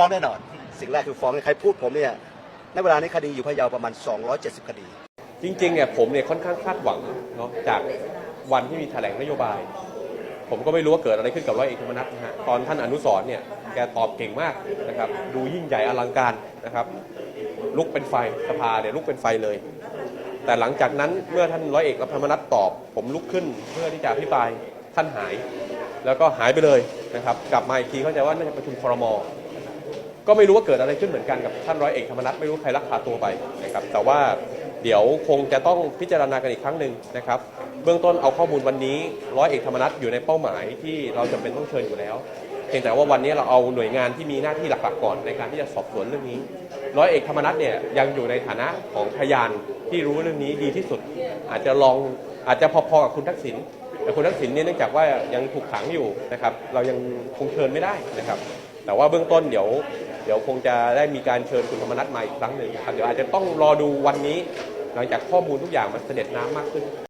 ฟ้องแน่นอน สิ่งแรกคือฟ้องใครพูดผมเนี่ยในเวลานี้คดีอยู่พะเยาประมาณ 270 คดี จริงๆเนี่ยผมเนี่ยค่อนข้างคาดหวังเนาะจากวันที่มีแถลงนโยบาย ผมก็ไม่รู้ว่าเกิดอะไรขึ้นกับร้อยเอกธรรมนัฐนะฮะตอนท่านอนุสรณ์เนี่ยแกตอบเก่งมากนะครับดูยิ่งใหญ่อลังการนะครับ ลุกเป็นไฟสภาเนี่ยลุกเป็นไฟเลย แต่หลังจากนั้นเมื่อท่านร้อยเอกธรรมนัฐตอบ ผมลุกขึ้นเพื่อที่จะอภิปรายท่านหาย แล้วก็หายไปเลยนะครับ กลับมาอีกทีเข้าใจว่าน่าจะประชุมครม ก็ไม่รู้ว่าเกิดอะไรขึ้นเหมือนกันกับท่านร้อยเอกธรรมนัฐไม่รู้ใครลักพาตัวไปนะครับแต่ว่าเดี๋ยวคงจะต้องพิจารณากันอีกครั้งหนึ่งนะครับ เบื้องต้นเอาข้อมูลวันนี้ร้อยเอกธรรมนัฐอยู่ในเป้าหมายที่เราจำเป็นต้องเชิญอยู่แล้วเพียงแต่ว่าวันนี้เราเอาหน่วยงานที่มีหน้าที่หลักๆก่อนในการที่จะสอบสวนเรื่องนี้ ร้อยเอกธรรมนัฐเนี่ยยังอยู่ในฐานะของพยานที่รู้เรื่องนี้ดีที่สุด อาจจะลองอาจจะพอๆกับคุณทักษิณแต่คุณทักษิณเนี่ยเนื่องจากว่ายังถูกขังอยู่นะครับ เรายังคงเชิญไม่ได้นะครับ แต่ว่าเบื้องต้นเดี๋ยว เดี๋ยวคงจะได้มีการเชิญคุณธรรมนัฐมาอีกครั้งหนึ่งนะครับเดี๋ยวอาจจะต้องรอดูวันนี้หลังจากข้อมูลทุกอย่างมันเสด็จน้ำมากขึ้น